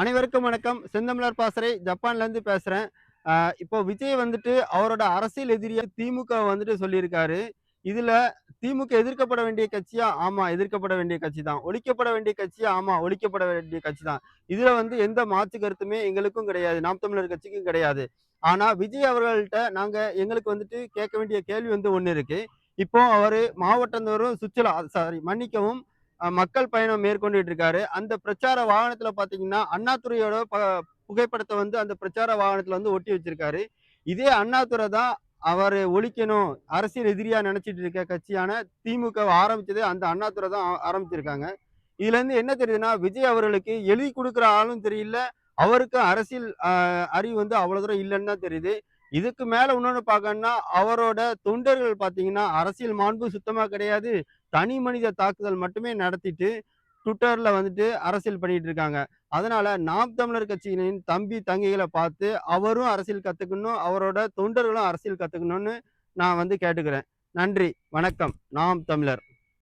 அனைவருக்கும் வணக்கம். செந்தமிழர் பாசறை ஜப்பான்லேருந்து பேசுகிறேன் இப்போ விஜய் வந்துட்டு அவரோட அரசியல் எதிரியா திமுக வந்துட்டு சொல்லியிருக்காரு. இதில் திமுக எதிர்க்கப்பட வேண்டிய கட்சியா? ஆமா எதிர்க்கப்பட வேண்டிய கட்சி தான். ஒழிக்கப்பட வேண்டிய கட்சியா? ஆமா ஒழிக்கப்பட வேண்டிய கட்சி தான். இதுல வந்து எந்த மாற்று கருத்துமே எங்களுக்கும் கிடையாது. நாம் தமிழர் கட்சிக்கும் கிடையாது. ஆனா விஜய் அவர்கள்ட்ட நாங்க எங்களுக்கு வந்துட்டு கேட்க வேண்டிய கேள்வி வந்து ஒன்று இருக்கு. இப்போ அவர் மாவட்டந்தோறும் சுற்றுலா சாரி மன்னிக்கவும் மக்கள் பயணம் மேற்கொண்டுட்டு இருக்காரு அந்த பிரச்சார வாகனத்துல பாத்தீங்கன்னா அண்ணாதுரையோட ப- புகைப்படத்தை வந்து அந்த பிரச்சார வாகனத்துல வந்து ஒட்டி வச்சிருக்காரு. இதே அண்ணாதுரை தான் அவர் ஒழிக்கணும் அரசியல் எதிரியா நினைச்சிட்டு இருக்க கட்சியான திமுக வை ஆரம்பிச்சதே அந்த அண்ணாதுரை தான் ஆரம்பிச்சிருக்காங்க. இதுல இருந்து என்ன தெரியுதுன்னா விஜய் அவர்களுக்கு எழுதி கொடுக்குற ஆளும் தெரியல. அவருக்கு அரசியல் அறிவு வந்து அவ்வளவு தூரம் இல்லைன்னு தான் தெரியுது. இதுக்கு மேல இன்னொன்னு பார்க்கணும்னா அவரோட தொண்டர்கள் பாத்தீங்கன்னா அரசியல் மாண்பு சுத்தமா கிடையாது. தனி மனித தாக்குதல் மட்டுமே நடத்திட்டு ட்விட்டர்ல வந்துட்டு அரசியல் பண்ணிட்டு இருக்காங்க. அதனால நாம் தமிழர் கட்சியினின் தம்பி தங்கைகளை பார்த்து அவரும் அரசியல் கத்துக்கணும் அவரோட தொண்டர்களும் அரசியல் கத்துக்கணும்னு நான் வந்து கேட்டுக்கிறேன். நன்றி வணக்கம். நாம் தமிழர்.